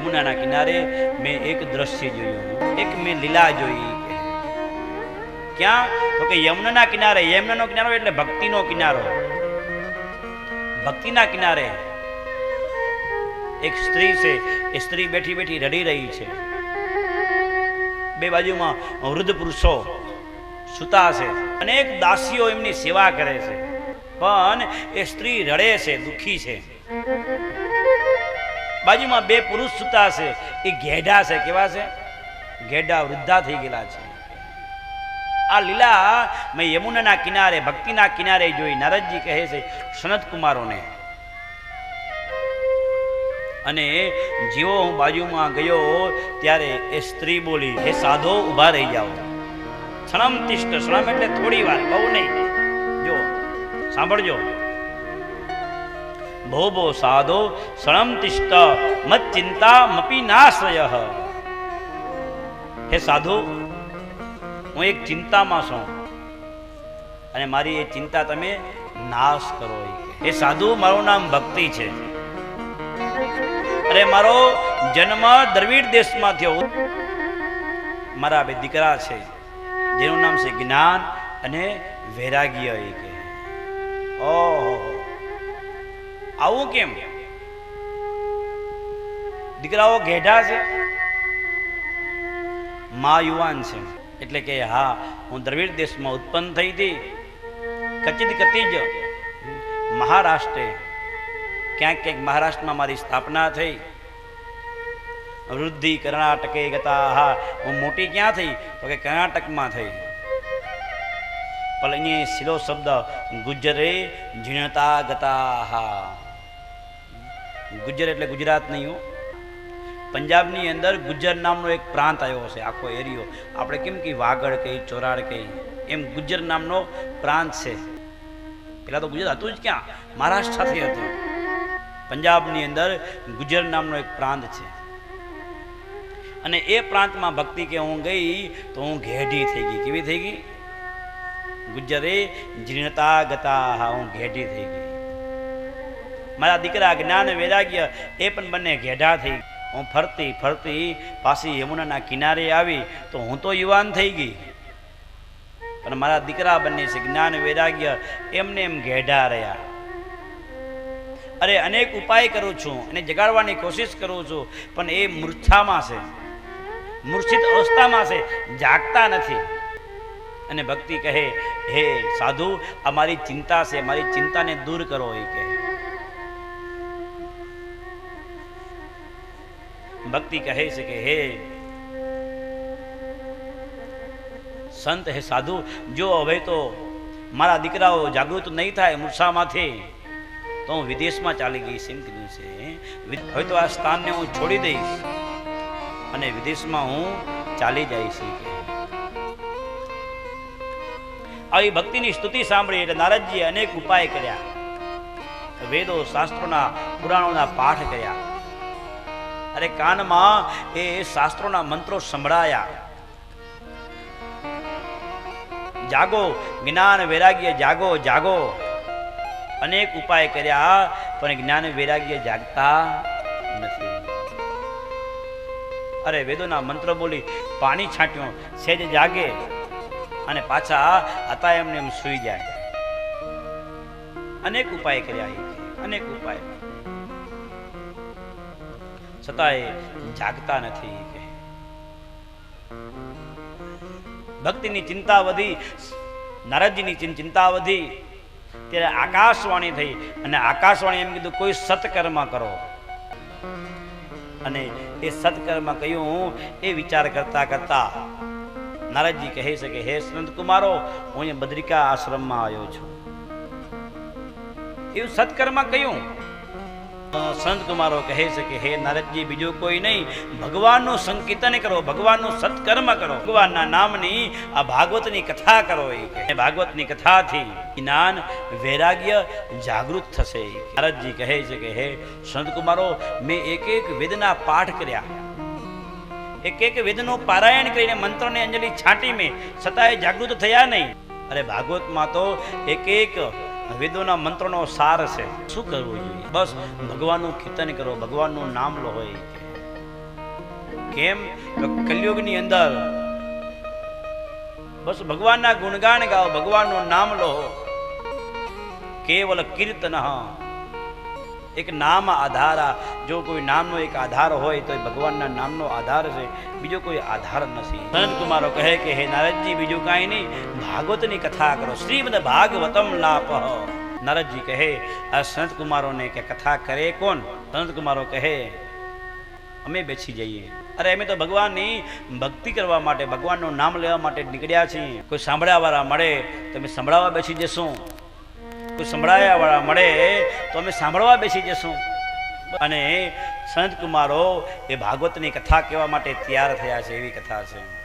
યમુનાના કિનારે મેં એક દ્રશ્ય જોયું. એક મેં લીલા જોઈ. ક્યાં? તો કે યમુનાના કિનારે. યમુનાનો કિનારો એટલે ભક્તિનો કિનારો. ભક્તિના કિનારે એક સ્ત્રી છે. એ સ્ત્રી બેઠી બેઠી રડી રહી છે. બે બાજુમાં વૃદ્ધ પુરુષો સુતા છે. અનેક દાસીઓ એમની સેવા કરે છે. પણ એ સ્ત્રી રડે છે, દુઃખી છે. બાજુમાં બે પુરુષ સુતા છે એ ઘેડા છે, કેવા છે? ઘેડા વૃદ્ધા થઈ ગયેલા છે. આ લીલા મેં યમુનાના કિનારે, ભક્તિના કિનારે જોઈ નારદજી કહે છે, સનત કુમારોને. અને જેવો હું બાજુમાં ગયો, ત્યારે એ સ્ત્રી બોલી, હે સાધો, ઊભા રહી જાઓ. સણમ તિષ્ઠ સણમ એટલે થોડી વાર, બહુ નહીં. જો, સાંભળજો. ભો ભો સાધો ક્ષણમ તિષ્ઠ મત ચિંતા મપી નાશ્રય હે સાધુ હું એક ચિંતામાં છું અને મારી એ ચિંતા તમે નાશ કરો એ સાધુ, મારું નામ ભક્તિ છે. અરે મારો જન્મ દ્રવિડ દેશમાં થયો. મારા બે દીકરા છે, જેનું નામ છે જ્ઞાન અને વૈરાગ્ય એ કે ઓહો આવું કેમ? દીકરાઓ ઘેઢા છે. મા યુવાન છે. એટલે કે હા, હું દ્રવિડ દેશમાં ઉત્પન્ન થઈ હતી. કચિત કચિત જ મહારાષ્ટ્રે. ક્યાંક ક્યાંક મહારાષ્ટ્રમાં મારી સ્થાપના થઈ. વૃદ્ધિ કર્ણાટકે ગતા, હા, હું મોટી ક્યાં થઈ? તો કે કર્ણાટકમાં થઈ. પણ અહીંયા સીધો શબ્દ ગુજરે, ઝીણતા ગતા, હા. ગુજર એટલે ગુજરાત નહીં હો. પંજાબની અંદર ગુજર નામનો એક પ્રાંત આવ્યો છે આખો એરિયો. આપણે કેમ કે વાગડ કહી ચોરાડ કહી એમ ગુજર નામનો પ્રાંત છે. પેલા તો ગુજરાત હતું જ ક્યાં? મહારાષ્ટ્રથી હતું. પંજાબની અંદર ગુજર નામનો એક પ્રાંત છે. અને એ પ્રાંતમાં ભક્તિ કે હું ગઈ તો હું ઘેઢી થઈ ગઈ. કેવી થઈ ગઈ? ગુજરે જીર્ણતા ગતા, હું ઘેઢી થઈ ગઈ. મારા દીકરા જ્ઞાન વૈરાગ્ય એ પણ બંને ઘેઢા થઈ હું ફરતી ફરતી પાછી યમુનાના કિનારે આવી તો હું તો યુવાન થઈ ગઈ. પણ મારા દીકરા બંને છે જ્ઞાન વૈરાગ્ય એમને એમ ઘેઢા રહ્યા. અરે અનેક ઉપાય કરું છું અને જગાડવાની કોશિશ કરું છું, પણ એ મૂર્છામાં છે. મૂર્છિત અવસ્થામાં છે, જાગતા નથી. અને ભક્તિ કહે, હે સાધુ, આ મારી ચિંતા છે, મારી ચિંતાને દૂર કરો, એ કહે. ભક્તિ કહે છે કે હે સંત, હે સાધુ, જો હવે તો મારા દીકરાઓ જાગૃત નહીં થાય મૂર્છામાંથી, તો હું વિદેશમાં ચાલી ગઈ એમ કીધું છે હવે તો આ સ્થાનને હું છોડી દઈશ અને વિદેશમાં હું ચાલી જઈશ આવી ભક્તિની સ્તુતિ સાંભળી એટલે નારદજીએ અનેક ઉપાય કર્યા. વેદો, શાસ્ત્રોના, પુરાણોના પાઠ કર્યા. અરે કાનમાં એ શાસ્ત્રોના મંત્રો સંભળાયા. જાગો, જ્ઞાન વૈરાગ્ય જાગો જાગો. અનેક ઉપાય કર્યા, પણ જ્ઞાન વૈરાગ્ય જાગતા નથી. અરે વેદોના મંત્ર બોલી પાણી છાંટ્યું સેજ જાગે, અને પાછા હતા એમને એમ સૂઈ જાય. અનેક ઉપાય કર્યા અનેક ઉપાય. છતાંય જાગતા નથી ભક્તિની ચિંતા વધી નારદજીની ચિંતા વધી ત્યારે આકાશવાણી થઈ અને આકાશવાણી એમ કીધું, કોઈ સત્કર્મ કરો. અને એ સત્કર્મ કહ્યું, એ વિચાર કરતા કરતા નારદજી કહે છે કે, હે સંતકુમારો હું અહીંયા બદ્રિકા આશ્રમમાં આવ્યો છું. એવું સત્કર્મ કહ્યું. સંત કુમારો કહે છે કે, હે નારદજી, બીજું કોઈ નહીં. ભગવાનનું સંકીર્તન કરો, ભગવાનનું સત્કર્મ કરો. ભગવાનના નામની આ ભાગવતની કથા કરો એ ભાગવતની કથાથી જ્ઞાન, વૈરાગ્ય જાગૃત થશે નારદજી કહે છે કે, હે સંત કુમારો, મેં એક એક વેદના પાઠ કર્યા. એક એક વેદનું પારાયણ કરીને મંત્રને અંજલિ છાંટી મેં. છતાંય જાગૃત થયા નહીં. અરે ભાગવતમાં તો એક એક વેદોના મંત્રોનો સાર છે. શું કરવું જોઈએ? બસ ભગવાનનું કીર્તન કરો, ભગવાનનું નામ લો હોય. કેમ? તો કલયુગની અંદર બસ ભગવાનના ગુણગાન ગાઓ, ભગવાનનું નામ લો. કેવલ કીર્તન. એક નામ આધારા. જો કોઈ નામનો એક આધાર હોય તો એ ભગવાનના નામનો આધાર છે. બીજો કોઈ આધાર નથી. નંદ કુમારો કહે કે, હે નારદજી, બીજું કાંઈ નહીં. ભાગવતની કથા કરો. શ્રીમદ ભાગવતમ લાપહ નારદજી કહે, આ સંત કુમારોને કે કથા કરે કોણ? સંત કુમારો કહે, અમે બેસી જઈએ. અરે, અમે તો ભગવાનની ભક્તિ કરવા માટે, ભગવાનનું નામ લેવા માટે નીકળ્યા છીએ. કોઈ સાંભળ્યાવાળા મળે તો અમે સંભળાવવા બેસી જશું. કોઈ સંભળાયા વાળા મળે તો અમે સાંભળવા બેસી જશું. અને સંત કુમારો એ ભાગવતની કથા કહેવા માટે તૈયાર થયા છે એવી કથા છે.